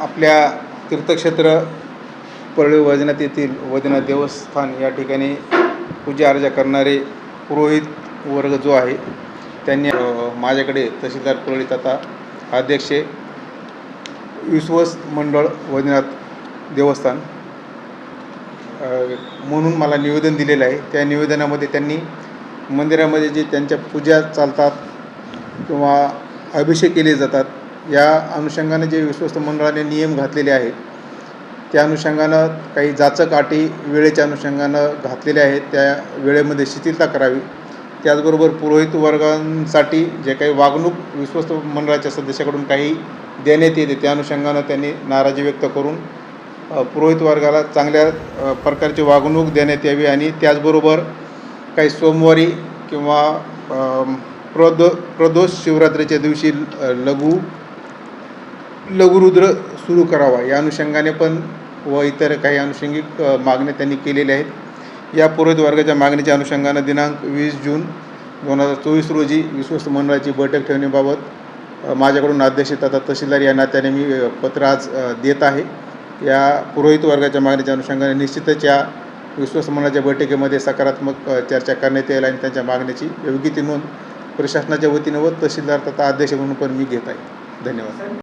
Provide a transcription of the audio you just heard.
आपल्या तीर्थक्षेत्र परळी वैजनाथ येथील वैजनाथ देवस्थान या ठिकाणी पूजा अर्चा करणारे पुरोहित वर्ग जो आहे त्यांनी माझ्याकडे तहसीलदार परळी तथा अध्यक्ष विश्वस मंडळ वैजनाथ देवस्थान म्हणून मला निवेदन दिलेलं आहे. त्या निवेदनामध्ये त्यांनी मंदिरामध्ये जे त्यांच्या पूजा चालतात किंवा अभिषेक केले जातात या अनुषंगाने जे विश्वस्त मंडळाने नियम घातलेले आहेत त्या अनुषंगानं काही जाचक अटी वेळेच्या अनुषंगानं घातलेल्या आहेत त्या वेळेमध्ये शिथिलता करावी. त्याचबरोबर पुरोहित वर्गांसाठी जे काही वागणूक विश्वस्त मंडळाच्या सदस्याकडून काही देण्यात येते त्या अनुषंगानं त्यांनी नाराजी व्यक्त करून पुरोहित वर्गाला चांगल्या प्रकारची वागणूक देण्यात यावी आणि त्याचबरोबर काही सोमवारी किंवा प्रदो प्रदोष शिवरात्रीच्या दिवशी लघु लघुरुद्र सुरू करावा. या अनुषंगाने पण व इतर काही अनुषंगिक मागण्या त्यांनी केलेल्या आहेत. या पुरोहित वर्गाच्या मागणीच्या अनुषंगानं दिनांक वीस जून दोन हजार चोवीस रोजी विश्वस्त मंडळाची बैठक ठेवण्याबाबत माझ्याकडून अध्यक्ष तथा तहसीलदार या नात्याने मी पत्र आज देत आहे. या पुरोहित वर्गाच्या मागणीच्या अनुषंगाने निश्चितच या विश्वस्त मंडळाच्या बैठकीमध्ये सकारात्मक चर्चा करण्यात येईल आणि त्यांच्या मागण्याची योग्य ती नोंद प्रशासनाच्या वतीनं व तहसीलदार तथा अध्यक्ष म्हणून पण मी घेत आहे. धन्यवाद.